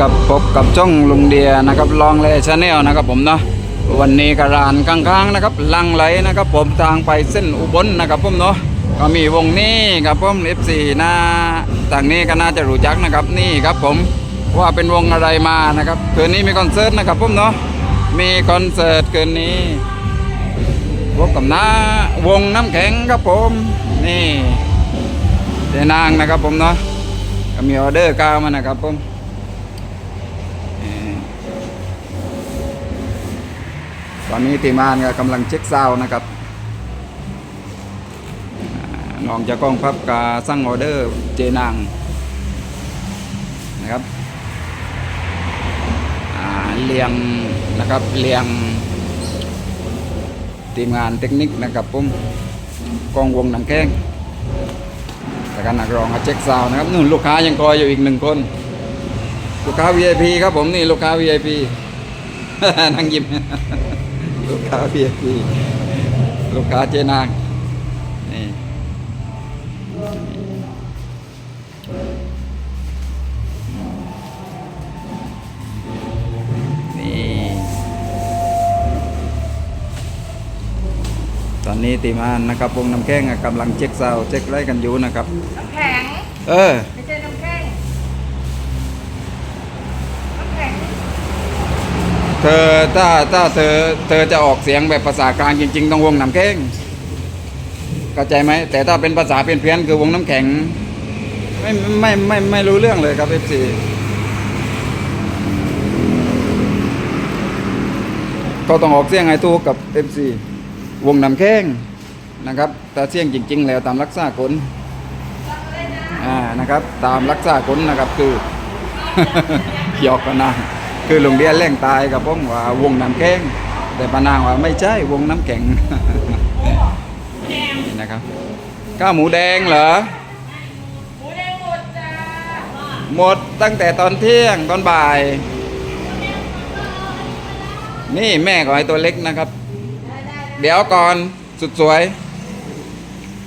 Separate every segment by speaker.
Speaker 1: กับพบกับช่องลุงเดียนะครับลองเลยชาแนลนะครับผมเนาะวันนี้กระรานข้างๆนะครับลังไหลนะครับผมทางไปเส้นอุบลนะครับผมเนาะก็มีวงนี้ครับผม F4 นะทางนี้ก็น่าจะรู้จักนะครับนี่ครับผมว่าเป็นวงอะไรมานะครับคืนนี้มีคอนเสิร์ตนะครับผมเนาะมีคอนเสิร์ตคืนนี้พบกับน้าวงน้ำแข็งครับผมนี่เจนางนะครับผมเนาะก็มีออเดอร์กาวมานะครับผม ตอนนี้ทีมงานก็กำลังเช็คซาวนะครับน้องจะกล้องพับกาสั่งออเดอร์เจนางนะครับเรียงนะครับเรียงทีมงานเทคนิคนะครับผมกล้องวงหนังแข้งแล้วก็นักรองมาเช็คซาวนะครับนู่นลูกค้ายังคอยอยู่อีกหนึ่งคน ลูกค้า VIP ครับผมนี่ลูกค้า VIP นั่งยิ้ม ลูกค้า VIP ลูกค้าเจนางนี่นี่ตอนนี้ตีมานนะครับวงน้ำแข้งอะกำลังเช็คซาวด์เช็คไรกันอยู่นะครับ
Speaker 2: น้ำแข็ง
Speaker 1: เออ
Speaker 2: ไม่ใช่น้ำแข็งน้ำแข็ง
Speaker 1: เธอถ้าถ้าเธอเธอจะออกเสียงแบบภาษากลางจริง ๆ ต้องวงน้ำแข็งเข้าใจไหมแต่ถ้าเป็นภาษาเพี้ยนๆคือวงน้ำแข็ง ไม่ไม่ไม่ไม่รู้เรื่องเลยครับเอฟซีก็ต้องออกเสียงให้ถูกกับเอฟซีวงน้ำแข็งนะครับแต่เสียงจริง ๆ แล้วตามรักษากลอ่านะครับ ตามรักษากลนะครับคือหยอกกันนะ คือโรงเรียนแร่งตายกับผมว่าวงน้ำแข็งแต่ปานางว่าไม่ใช่วงน้ำแข็งนี่นะครับข้าวหมูแดงเหรอ
Speaker 2: หมูแดงหมดจ้า
Speaker 1: หมดตั้งแต่ตอนเที่ยงตอนบ่าย นี่แม่ของไอ้ตัวเล็กนะครับ เดี๋ยวก่อนสุดสวย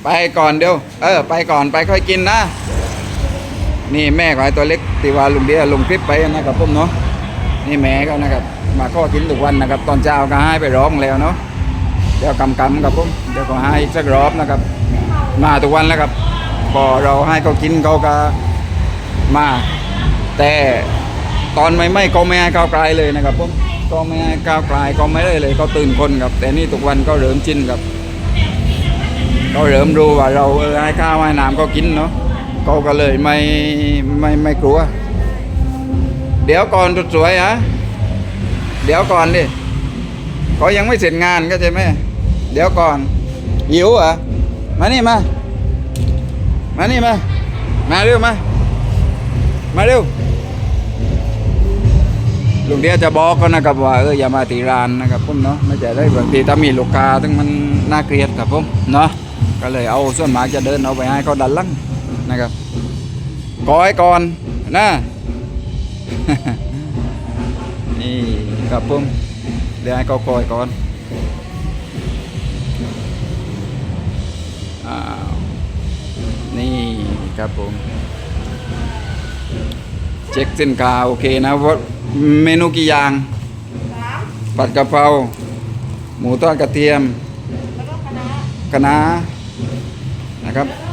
Speaker 1: ไปก่อนเดี๋ยว เออ ไปก่อนไปค่อยกินนะ นี่แม่ของไอ้ตัวเล็กที่ว่าลุงเดียลงคลิปไปนะครับผมเนาะ นี่แม่เขานะครับ มาข้อกินทุกวันนะครับ ตอนเช้าก็ให้ไปร้องแล้วเนาะเดี๋ยวกำกำกับผมเดี๋ยวก็ให้สักรอบนะครับ มาทุกวันแล้วครับพอเราให้เขากินเขาก็มา แต่ตอนไม่ไม่เขาไม่ให้ก้าวไกลเลยนะครับผมก็ไม่ให้ก้าวไกลก็ไม่ได้เลยเขาตื่นคนครับ แต่นี่ทุกวันก็เริ่มชินครับเขาเริ่มรู้ว่าเราเออให้ข้าวให้น้ำเขากินเนาะเขาก็เลยไม่ไม่ไม่กลัว เดี๋ยวก่อนสุดสวยฮะเดี๋ยวก่อนดิเขายังไม่เสร็จงานก็ใช่ไหมเดี๋ยวก่อนหิวเหรอมานี่มา มานี่มา มาเร็วมา มาเร็วลุงเดียจะบอกก็นะครับว่าเอออย่ามาตีรานนะครับผมเนาะไม่ใช่ได้บางทีถ้ามีลูกค้าถึงมันน่าเกลียดครับผมเนาะก็เลยเอาส่วนมากจะเดินเอาไปให้เขาดันลังนะครับกอยก่อนนะ นี่ครับผมเดี๋ยวให้เขาคอยก่อนอ้าวนี่ครับผม เช็คสินค้าโอเคนะว่าเมนูกี่อย่าง
Speaker 2: สาม
Speaker 1: ผัดกะเพราหมูทอดกระเทียม
Speaker 2: แล้วก็คณะ
Speaker 1: คะน้านะครับ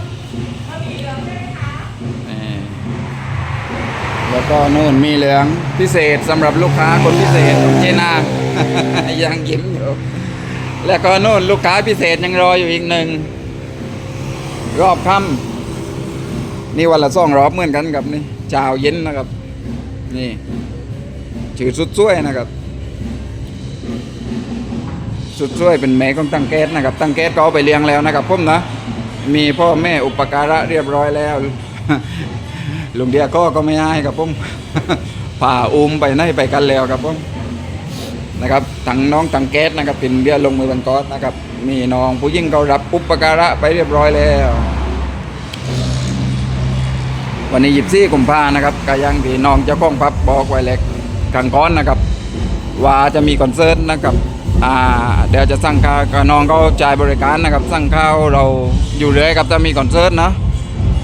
Speaker 1: แล้วก็นู่นมีเหลืองพิเศษสำหรับลูกค้าคนพิเศษของเจนาง ยังยิ้มอยู่แล้วก็นู่นลูกค้าพิเศษยังรออยู่อีกหนึ่งรอบค่ำนี่วันละสองรอบเหมือนกันกับนี่เช้าเย็นนะครับ นี่ชื่อสุดช่วยนะครับ สุดช่วยเป็นแม่ของตั้งแก๊สนะครับตั้งแก๊สก็เอาไปเลี้ยงแล้วนะครับผมนะมีพ่อแม่อุปการะเรียบร้อยแล้ว ลุงเดียก็ก็ไม่ให้ครับผมผ่าอุ้มไปไหนไปกันแล้วครับผมนะครับทั้งน้องตังแก๊สนะครับเป็นเบียลงมือบันกอสนะครับมีน้องผู้ยิ่งเขารับอุปการะไปเรียบร้อยแล้ว วันนี้หยิบซี่กุมภานะครับก็ยังพี่น้องเจ้าของพับบอกไว้เล็กกลางก้อนนะครับ ว่าจะมีคอนเสิร์ตนะครับอ่าเดี๋ยวจะสั่งข้าวน้องเขาจ่ายบริการนะครับ สั่งข้าวเราอยู่เรื่อยครับจะมีคอนเสิร์ตนะ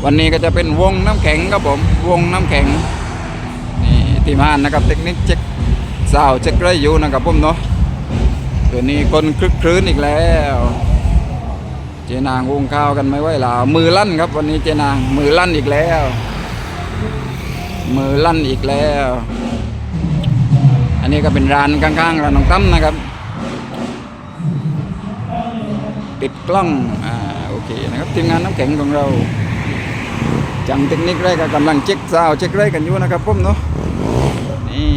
Speaker 1: วันนี้ก็จะเป็นวงน้ำแข็งครับผม วงน้ำแข็งนี่ทีมงานนะครับเทคนิคเช็คสาวเช็คไรอยู่นะครับผมเนาะตัวนี้คนคลึกครื้นอีกแล้วเจนางวงข้าวกันไม่ไหวหลาวมือลั่นครับวันนี้เจนางมือลั่นอีกแล้ว มือลั่นอีกแล้ว อันนี้ก็เป็นร้านข้างๆร้านน้องตั้มนะครับติดกล้อง อ่า โอเคนะครับ ทีมงานน้ำแข็งของเรา จังเทคนิคแรกก็กำลังเช็คซาวด์เช็คไรกันอยู่นะครับผมเนาะนี่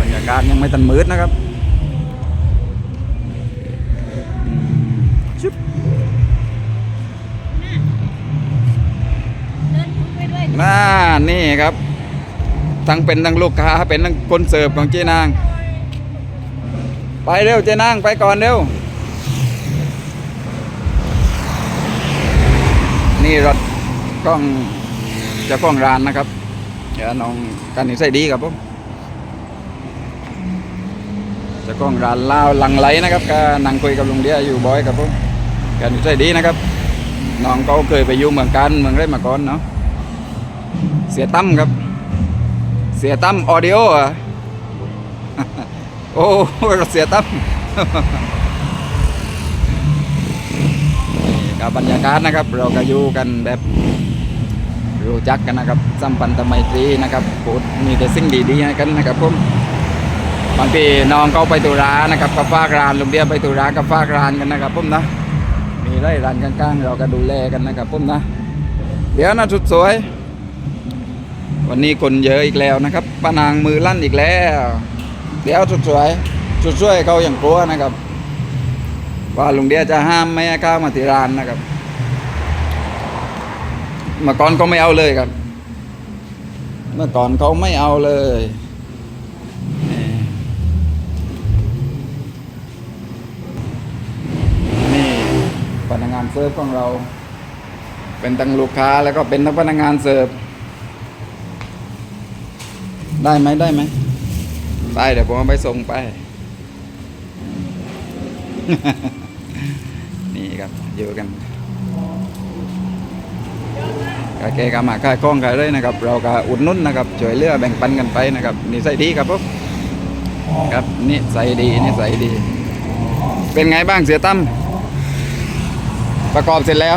Speaker 1: บรรยากาศยังไม่ตันมืดนะครับอืมชุบ
Speaker 2: เดินไปด้วย
Speaker 1: น่านี่ครับ ทั้งเป็นทั้งลูกค้าเป็นทั้งคนเสิร์ฟของเจ๊นาง ไปเร็วเจ๊นางไปก่อนเร็ว นี่รถ กล้องเจ้าของร้านนะครับเดี๋ยวน้องกันนิสัยดีครับผมเจ้าของร้านลาวหลังไหลนะครับก็นั่งคุยกับลุงเดียอยู่บ่อยครับผมกันนิสัยดีนะครับน้องเขาเคยไปอยู่เมืองการเมืองไรมาก่อนเนาะเสียตั้มครับ เสียตั้มออดิโออะโอ้เสียตั้ม นี่ กับบรรยากาศนะครับ เราก็อยู่กันแบบรู้จักกันนะครับสัมพันธไมตรีนะครับพูดมีแต่สิ่งดีๆให้กันนะครับผมบางทีน้องเขาไปตุรานะครับกับฝากร้านลุงเดียไปตุรากับฝากร้านกันนะครับผมนะมีไร่ร้านข้างๆ เราก็ดูแลกันนะครับผมนะ เดี๋ยวนะสุดสวย วันนี้คนเยอะอีกแล้วนะครับป้านางมือลั่นอีกแล้ว เดี๋ยวสุดสวยสุดสวยเขาอย่างกลัวนะครับ ว่าลุงเดียจะห้ามไม่ให้ข้าวมาที่ร้านนะครับเมื่อก่อนก็ไม่เอาเลยครับ เมื่อก่อนเขาไม่เอาเลยนี่นี่พนักงานเซิร์ฟของเรา เป็นทั้งลูกค้าแล้วก็เป็นทั้งพนักงานเสิร์ฟได้ไหมได้ไหมได้เดี๋ยวผมเอาไปส่งไป นี่ครับอยู่กันโอเคก็มาค่ายกล้องกันเลยนะครับ เราก็อุดนุ่นนะครับช่วยเหลือแบ่งปันกันไปนะครับนี่ใส่ดีครับผมครับนี่ใส่ดีนี่ใส่ดี เป็นไงบ้างเสียตั้มประกอบเสร็จแล้ว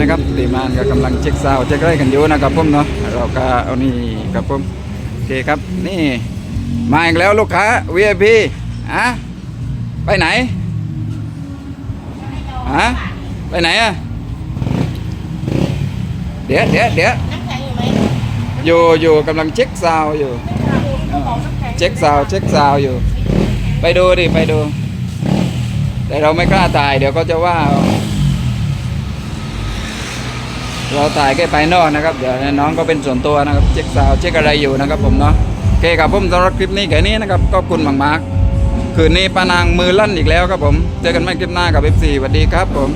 Speaker 1: นะครับทีมานก็กำลังเช็คซาวเช็คไรกันอยู่นะครับผมเนาะเราก็เอานี่ครับผมโอเคครับนี่มาอีกแล้วลูกค้า VIP อะไปไหนฮะไปไหนอะเดี๋ยวเดี๋ยวเดี๋ยว
Speaker 2: อยู่
Speaker 1: อยู่กำลังเช็คซาวอยู่เช็คซาวเช็คซาวอยู่ ไปดูดิไปดู แต่เราไม่กล้าถ่ายเดี๋ยวก็จะว่า เราถ่ายแค่ภายนอกนะครับ เดี๋ยวน้องก็เป็นส่วนตัวนะครับ เช็คสาวเช็คอะไรอยู่นะครับ ผมเนาะโอเคครับผมสำหรับคลิปนี้แค่นี้นะครับขอบคุณมากๆคืนนี้ปานางมือลั่นอีกแล้วครับผม เจอกันใหม่คลิปหน้ากับ F4 สวัสดีครับผม